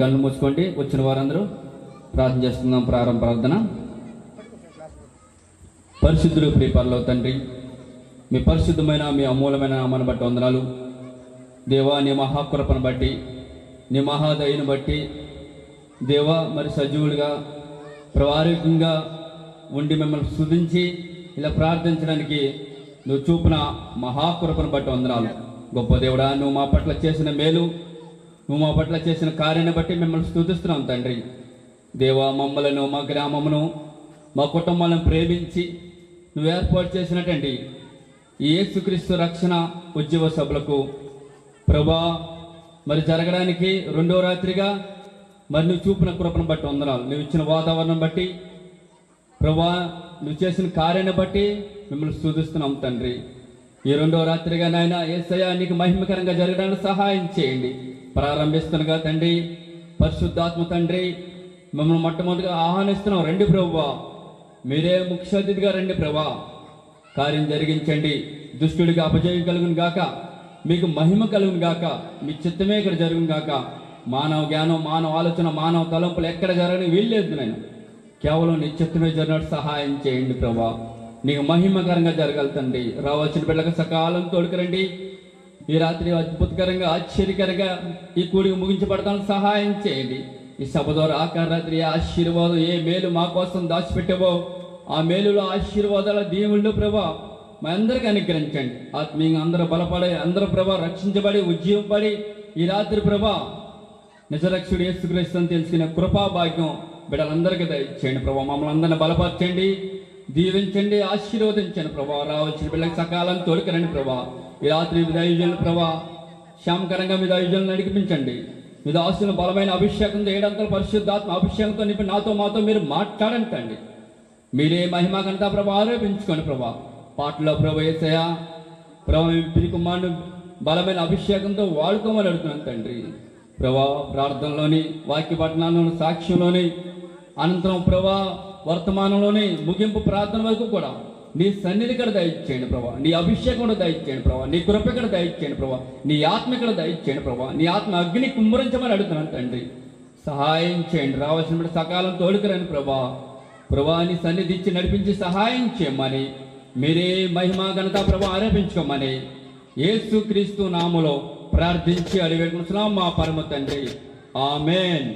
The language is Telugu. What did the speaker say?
కళ్ళు మూసుకోండి. వచ్చిన వారందరూ ప్రార్థన చేస్తున్నాం. ప్రారంభ ప్రార్థన. పరిశుద్ధులు ప్రియపరలో తండ్రి మీ పరిశుద్ధమైన మీ అమూలమైన నామాన్ని బట్టి వందనాలు. దేవా నీ మహాకృపను బట్టి నీ మహాదయను బట్టి దేవా మరి సజీవుడిగా ప్రవారికంగా ఉండి మిమ్మల్ని స్థుతించి ఇలా ప్రార్థించడానికి నువ్వు చూపిన మహాకృపను బట్టి వందనాలు. గొప్ప దేవుడా నువ్వు మా పట్ల చేసిన మేలు నువ్వు మా పట్ల చేసిన కార్యాన్ని బట్టి మిమ్మల్ని స్థుతిస్తున్నాం తండ్రి. దేవా మమ్మలను మా గ్రామమును మా కుటుంబాలను ప్రేమించి నువ్వు ఏర్పాటు చేసినట్టండి. ఈ యేసుక్రీస్తు రక్షణ ఉద్యోగ సభలకు ప్రభా మరి జరగడానికి రెండో రాత్రిగా మరి నువ్వు చూపిన కృపను బట్టి వందనాలు. నువ్వు ఇచ్చిన వాతావరణం బట్టి ప్రభా నువ్వు చేసిన కార్యాన్ని బట్టి మిమ్మల్ని స్థుతిస్తున్నాం తండ్రి. ఈ రెండో రాత్రిగా నాయన ఏసయ్య నీకు మహిమకరంగా జరగడానికి సహాయం చేయండి. ప్రారంభిస్తుండగా తండ్రి. పరిశుద్ధాత్మ తండ్రి మిమ్మల్ని మొట్టమొదటిగా ఆహ్వానిస్తున్నాం. రండి ప్రభువా మీరే ముఖ్య అతిథిగా రండి ప్రభా. కార్యం జరిగించండి. దుష్టుడికి అపజయం కలుగును గాక. మీకు మహిమ కలుగును గాక. మీ చిత్తమే ఇక్కడ జరుగును గాక. మానవ జ్ఞానం మానవ ఆలోచన మానవ తలంపులు ఎక్కడ జరగని వీల్లేదు నేను కేవలం నీ చిత్తమే జరిగినట్టు సహాయం చేయండి ప్రభా. నీకు మహిమకరంగా జరగలుతండి రావాల్సిన పిల్లలకు సకాలం తోడుకురండి ఈ రాత్రి అద్భుతకరంగా ఆశ్చర్యకరంగా ఈ కూడికి ముగించబడతాను సహాయం చేయండి. ఈ సభ ద్వారా ఆకార రాత్రి ఆశీర్వాదం ఏ మేలు మా కోసం దాచిపెట్టవో ఆ మేలులో ఆశీర్వాదాల దేవుళ్ళు ప్రభా మా అందరికి అనుగ్రహించండి. ఆత్మీయంగా అందరూ బలపడి అందరూ ప్రభా రక్షించబడి ఉజ్జీవపడి ఈ రాత్రి ప్రభా నిజరక్షుడు యేసుక్రీస్తు అని తెలుసుకునే కృపా భాగ్యం బిడ్డలందరికీ దయచేయండి ప్రభా. మమ్మల్ని అందరిని బలపరచండి దీవించండి ఆశీర్వదించండి ప్రభా. రావచ్చిన బిడ్డలకు సకాలం తోడుకరండి ప్రభా. ఈ రాత్రి మీ దైవజనులు ప్రభా శ్యామకరంగా మీ దైవజనులు నడిపించండి. మీ దాసులను బలమైన అభిషేకంతో ఏడంతల పరిశుద్ధాత్మ అభిషేకంతో నింపి నాతో మాతో మీరు మాట్లాడంటండి. మీరే మహిమ ఘనత ప్రభా ఆరోపించుకోండి ప్రభా. పాటలో ప్రభా ఏసయా ప్రభా మీ బలమైన అభిషేకంతో వాడుకోమని అడుగుతున్నాను తండ్రి. ప్రభా ప్రార్థనలోని వాక్య పట్టణాల్లోని సాక్ష్యంలోని అనంతరం ప్రభా వర్తమానంలోని ముగింపు ప్రార్థన వరకు కూడా నీ సన్నిధి ఇక్కడ దయచేయండి ప్రభా. నీ అభిషేకం కూడా దయచేయండి ప్రభా. నీ కృప ఇక్కడ దయచేయండి ప్రభా. నీ ఆత్మ ఇక్కడ దయచేయండి ప్రభా. నీ ఆత్మ అగ్ని కుమ్మరించమని అడుగుతున్నాను తండ్రి. సహాయం చేయండి. రావాల్సిన సకాలం తోడుకురండి ప్రభా. ప్రభా నీ సన్నిధి ఇచ్చి నడిపించి సహాయం చేయమని మీరే మహిమా ఘనత ప్రభా ఆరోపించుకోమని యేసు క్రీస్తు నామలో ప్రార్థించి అడిగి మా పరమ తండ్రి. ఆమెన్.